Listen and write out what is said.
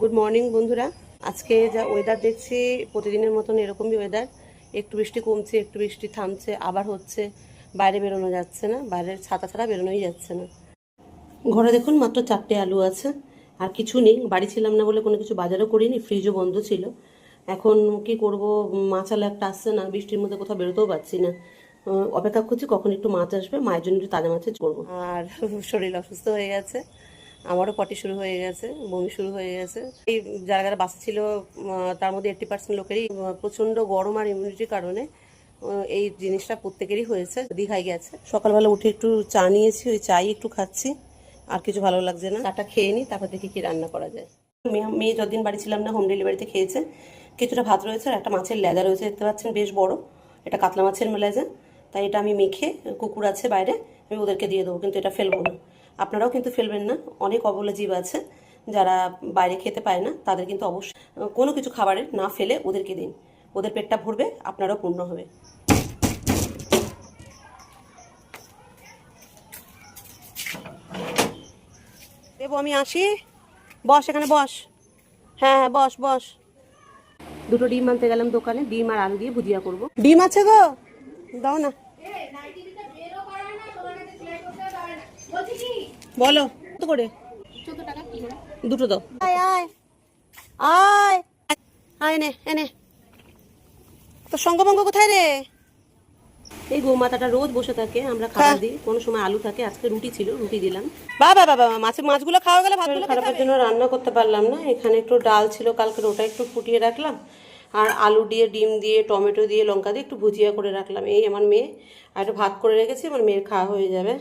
Good morning বন্ধুরা। আজকে যা ওয়েদার দেখছি, প্রতিদিনের মতন এরকমই ওয়েদার একটু বৃষ্টি কমছে, একটু বৃষ্টি থামছে, আবার হচ্ছে বাইরে বেরোনো যাচ্ছে না, বাইরের ছাতা ছাড়া বেরোনোই যাচ্ছে না। ঘরে দেখুন, মাত্র চারটে আলু আছে, আর কিছু নেই। বাড়ি ছিলাম না বলে কোনো কিছু বাজারও করিনি ফ্রিজও বন্ধ ছিল। এখন কি করব? মাছ আলা একটা আসছে না, বৃষ্টির মধ্যে কোথাও বেরোতেও পারছি না। অপেক্ষা করছি কখন একটু মাছ আসবে। মায়ের জন্য একটু তাজা মাছের করব। আর শরীর অসুস্থ হয়ে গেছে। আমারও পটি শুরু হয়ে গেছে, বমি শুরু হয়ে গেছে। এই যারা যারা বাসা ছিল তার মধ্যে এইট্টি পার্সেন্ট লোকেরই প্রচণ্ড গরম আর ইমিউনিটির কারণে এই জিনিসটা প্রত্যেকেরই হয়েছে, দীঘায় গেছে। সকালবেলা উঠে একটু চা নিয়েছি, ওই চাই একটু খাচ্ছি, আর কিছু ভালো লাগছে না। চাটা খেয়ে নিই, তারপর দেখি কি রান্না করা যায়। মেয়ে- যতদিন বাড়ি ছিলাম না হোম ডেলিভারিতে খেয়েছে। কিছুটা ভাত রয়েছে আর একটা মাছের লেজা রয়েছে, দেখতে পাচ্ছেন বেশ বড়। এটা কাতলা মাছের লেজা তাই এটা আমি মেখে, কুকুর আছে বাইরে, আমি ওদেরকে দিয়ে দেবো, কিন্তু এটা ফেলব না। আপনারাও কিন্তু ফেলবেন না। অনেক অবলা জীব আছে, যারা বাইরে খেতে পায় না, তাদের কিন্তু অবশ্যই কোনো কিছু খাবারের না ফেলে ওদেরকে দিন। ওদের পেটটা ভরবে, আপনারাও পূর্ণ হবে। দেবো, আমি আসি। বস, এখানে বস। হ্যাঁ হ্যাঁ বস বস। দুটো ডিম আনতে গেলাম দোকানে, ডিম আর আলু দিয়ে ভুজিয়া করব। ডিম আছে গো। দাও না। বলো। কত করে? দুটো দাও। আয় আয়। আয়। আয় এনে এনে তো সঙ্গভঙ্গ কোথায় রে? এই গোমাতাটা রোজ বসে থাকে আমরা খাবার দিই। কোনো সময় আলু থাকে আজকে রুটি ছিল রুটি দিলাম। বাবা বাবা মাছের মাছগুলো খাওয়া গেলে ভাতগুলো খারাপের জন্য রান্না করতে পারলাম না। এখানে একটু ডাল ছিল কালকে ওটা একটু ফুটিয়ে রাখলাম। আর আলু দিয়ে ডিম দিয়ে টমেটো দিয়ে লঙ্কা দিয়ে একটু ভুজিয়া করে রাখলাম। এই আমার মেয়ে আর একটু ভাত করে রেখেছি আমার মেয়ের খাওয়া হয়ে যাবে।